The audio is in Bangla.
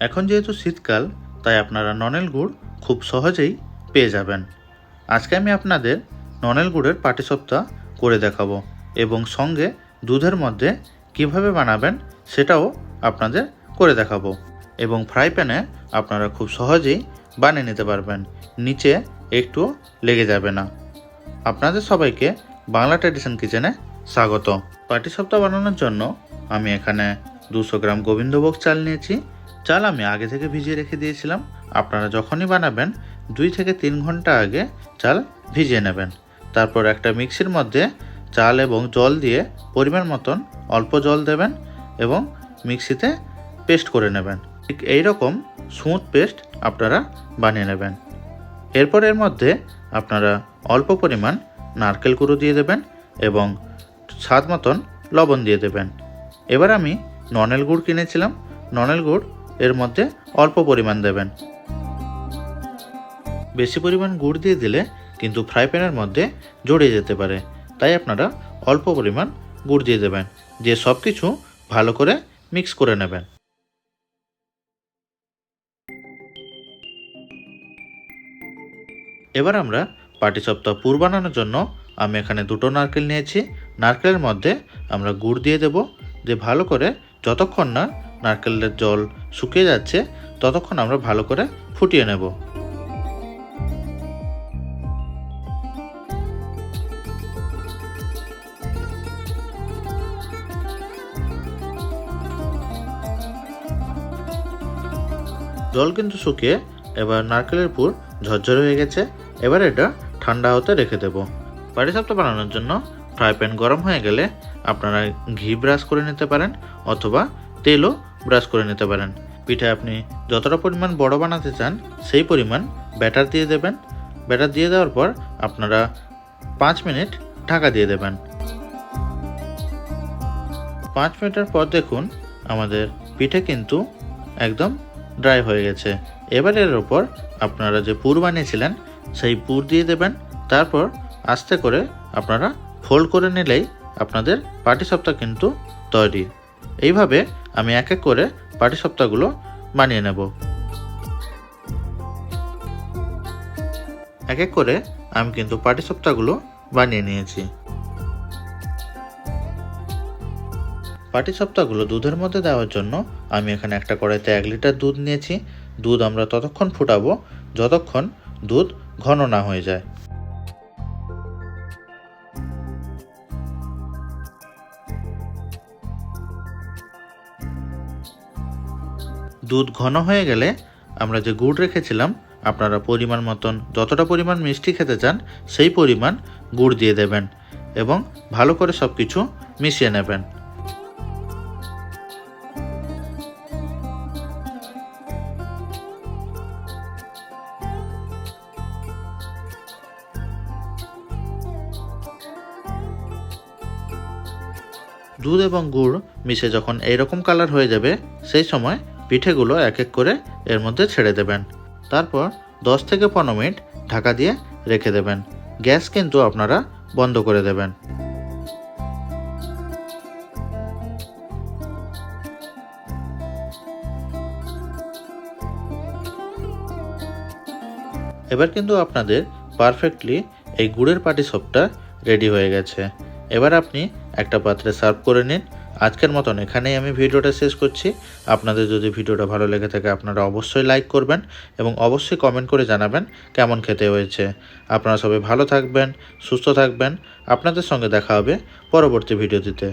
এখন যেহেতু শীতকাল, তাই আপনারা ননেল গুড় খুব সহজেই পেয়ে যাবেন। আজকে আমি আপনাদের ননেল গুড়ের পাটিসপ্তা করে দেখাবো এবং সঙ্গে দুধের মধ্যে কীভাবে বানাবেন সেটাও আপনাদের করে দেখাবো এবং ফ্রাই প্যানে আপনারা খুব সহজেই বানিয়ে নিতে পারবেন, নিচে একটু লেগে যাবে না। আপনাদের সবাইকে বাংলা ট্র্যাডিশন কিচেনে স্বাগত। পাটিসাপ্তা বানানোর জন্য আমি এখানে দুশো গ্রাম গোবিন্দভোগ চাল নিয়েছি চাল আমি আগে থেকে ভিজিয়ে রেখে দিয়েছিলাম। আপনারা যখনই বানাবেন, দুই থেকে তিন ঘণ্টা আগে চাল ভিজিয়ে নেবেন। তারপর একটা মিক্সির মধ্যে চাল এবং জল দিয়ে পরিমাণ মতন অল্প জল দেবেন এবং মিক্সিতে পেস্ট করে নেবেন। ঠিক এইরকম স্মুথ পেস্ট আপনারা বানিয়ে নেবেন। এরপর এর মধ্যে আপনারা অল্প পরিমাণ নারকেল কুড়ো দিয়ে দেবেন এবং স্বাদ মতন লবণ দিয়ে দেবেন। এবার আমি ননেল গুড় কিনেছিলাম। ননেল গুড় এর মধ্যে অল্প পরিমাণ দেবেন। বেশি পরিমাণ গুড় দিয়ে দিলে কিন্তু ফ্রাই প্যানের মধ্যে জড়িয়ে যেতে পারে। তাই আপনারা অল্প পরিমাণ গুড় দিয়ে দেবেন, দিয়ে সব কিছু ভালো করে মিক্স করে নেবেন। এবার আমরা পাটি সপ্তাহ পুর বানানোর জন্য আমি এখানে দুটো নারকেল নিয়েছি। নারকেলের মধ্যে আমরা গুড় দিয়ে দেব, দিয়ে ভালো করে যতক্ষণ না নারকেলের জল শুকিয়ে যাচ্ছে, ততক্ষণ আমরা ভালো করে ফুটিয়ে নেব। জল কিন্তু শুকিয়ে এবার নারকেলের পুর ঝরঝরে হয়ে গেছে। এবার এটা ঠান্ডা হতে রেখে দেব। পাটিসাপটা বানানোর জন্য ফ্রাই প্যান গরম হয়ে গেলে আপনারা ঘি ব্রাশ করে নিতে পারেন অথবা তেলও ব্রাশ করে নিতে পারেন। পিঠে আপনি যতটা পরিমাণ বড় বানাতে চান, সেই পরিমাণ ব্যাটার দিয়ে দেবেন। ব্যাটার দিয়ে দেওয়ার পর আপনারা পাঁচ মিনিট ঢাকা দিয়ে দেবেন। পাঁচ মিনিটের পর দেখুন, আমাদের পিঠে কিন্তু একদম ড্রাই হয়ে গেছে। এবার এর ওপর আপনারা যে পুর বানিয়েছিলেন, সেই পুর দিয়ে দেবেন। তারপর আস্তে করে আপনারা ফোল্ড করে নিলেই আপনাদের পাটিসাপ্তা কিন্তু তৈরি। এইভাবে আমি এক এক করে পাটিসাপ্তাগুলো বানিয়ে নেব। এক এক করে আমি কিন্তু পাটি সপ্তাহগুলো বানিয়ে নিয়েছি। পাটি সপ্তাহগুলো দুধের মধ্যে দেওয়ার জন্য আমি এখানে একটা কড়াইতে এক লিটার দুধ নিয়েছি। দুধ আমরা ততক্ষণ ফুটাবো যতক্ষণ দুধ ঘন না হয়ে যায়। দুধ ঘন হয়ে গেলে আমরা যে গুড় রেখেছিলাম, আপনারা পরিমাণ মতন যতটা পরিমাণ মিষ্টি খেতে চান, সেই পরিমাণ গুড় দিয়ে দেবেন এবং ভালো করে সব কিছু মিশিয়ে নেবেন। দুধ এবং গুড় মিশে যখন এইরকম কালার হয়ে যাবে, সেই সময় পিঠেগুলো এক এক করে এর মধ্যে ছেড়ে দেবেন। তারপর দশ থেকে পনেরো মিনিট ঢাকা দিয়ে রেখে দেবেন। গ্যাস কিন্তু আপনারা বন্ধ করে দেবেন। এবার কিন্তু আপনাদের পারফেক্টলি এই গুড়ের পাটি সবটা রেডি হয়ে গেছে। এবার আপনি একটা পাত্রে সার্ভ করে নিন। আজকের মতন এখানেই আমি ভিডিওটা শেষ করছি। আপনাদের যদি ভিডিওটা ভালো লেগে থাকে, আপনারা অবশ্যই লাইক করবেন এবং অবশ্যই কমেন্ট করে জানাবেন কেমন খেতে হয়েছে। আপনারা সবাই ভালো থাকবেন, সুস্থ থাকবেন। আপনাদের সঙ্গে দেখা হবে পরবর্তী ভিডিওটিতে।